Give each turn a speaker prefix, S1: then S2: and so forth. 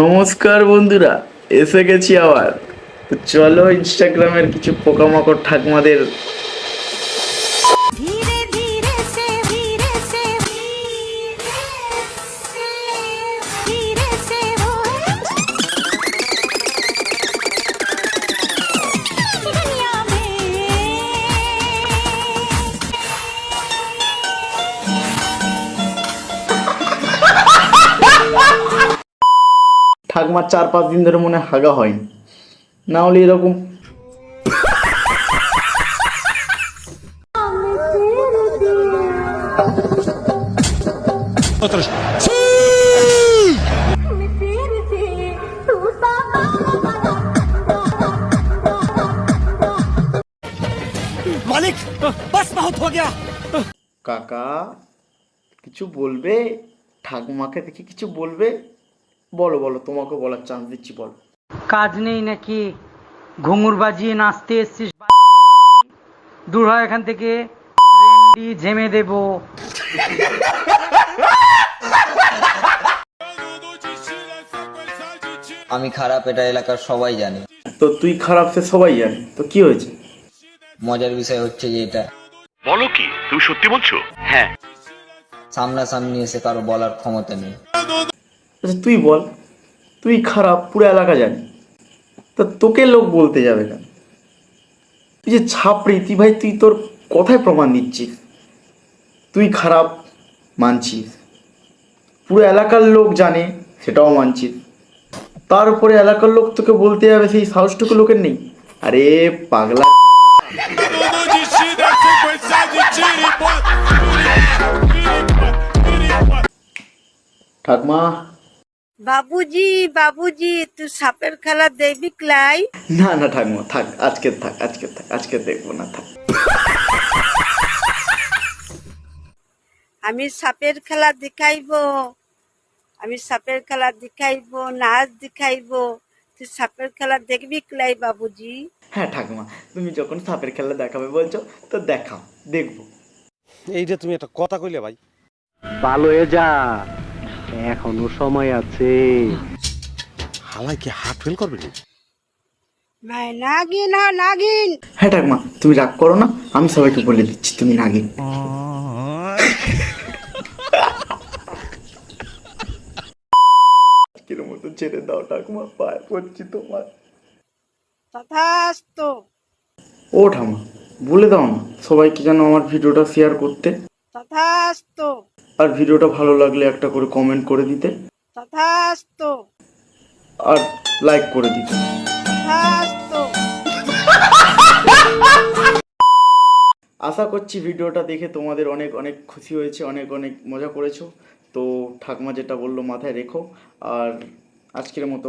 S1: নমস্কার বন্ধুরা এসে গেছি আবার। চলো ইনস্টাগ্রামের কিছু পোকামাকড় ঠাকুমাদের ঠাকুমার চার পাঁচ দিন ধরে মনে হাগা হয়নি। না হলে এরকম।
S2: মালিক বাস বহুত
S1: কাকা কিছু বলবে? ঠাকুমাকে দেখে কিছু বলবে? বলো বলো তোমাকে বলার চান্স দিচ্ছি বলো।
S3: কাজ নেই নাকি? ঘুঙুর বাজিয়ে নাচতে এসছিস দূর হয় এখান থেকে। ঝেমে দেবো।
S4: আমি খারাপ এটা এলাকার সবাই জানে।
S1: তো তুই খারাপ সে সবাই জানে। তো কি হয়েছে?
S4: মজার বিষয় হচ্ছে যে এটা।
S5: বলো কি তুমি সত্যি বলছো? হ্যাঁ।
S4: সামনাসামনি এসে কারও বলার ক্ষমতা নেই।
S1: আচ্ছা তুই বল। তুই খারাপ, পুরো এলাকা জানি। তা তোকে লোক বলতে যাবে কেন? তুই যে ছাপড়ি, তুই ভাই, তুই তোর কথায় প্রমাণ দিচ্ছিস তুই খারাপ মানছিস। পুরো এলাকার লোক জানে, সেটাও মানছিস। তারপরে এলাকার লোক তোকে বলতে যাবে, সেই সাহসটুকু লোকের নেই। আরে, পাগলা। ঠাকমা
S6: বাবুজি বাবুজি তুই সাপের খেলা দেখবি ক্লাই।
S1: না না ঠাকমা থাক আজকে থাক আজকে থাক আজকে দেখব না থাক।
S6: আমি সাপের খেলা দেখাইবো আমি সাপের খেলা দেখাইবো নাচ দেখাইবো। তুই সাপের খেলা দেখবি ক্লাই বাবুজি?
S1: হ্যাঁ ঠাকুমা তুমি যখন সাপের খেলা দেখাবে বলছো তো দেখাও দেখব।
S2: এইটা তুমি একটা কথা কইলে ভাই।
S7: ভালো হয়ে যা। এখনও সময় আছে।
S2: হালাই কি হাত ফেল করবে নি
S6: ভাই নাগিন হ্যাঁ নাগিন।
S1: হ্যাঁ ঠাকুমা তুমি রাগ করো না আমি সবাইকে বলে দিচ্ছি তুমি নাগে আজকের মতো ছেড়ে দাও ঠাকুমা পায়ে পড়ছি তোমার।
S6: তথাস্ত।
S1: ও ঠামা বলে দাও না সবাইকে যেন আমার ভিডিওটা শেয়ার করতে।
S6: তথাস্ত।
S1: আর ভিডিওটা ভালো লাগলে একটা করে কমেন্ট করে দিতে। আর লাইক করে দিতে। আশা করছি ভিডিওটা দেখে তোমাদের অনেক অনেক খুশি হয়েছে অনেক অনেক মজা করেছ। তো ঠাকুমা যেটা বলল মাথায় রেখো। আর আজকের মতো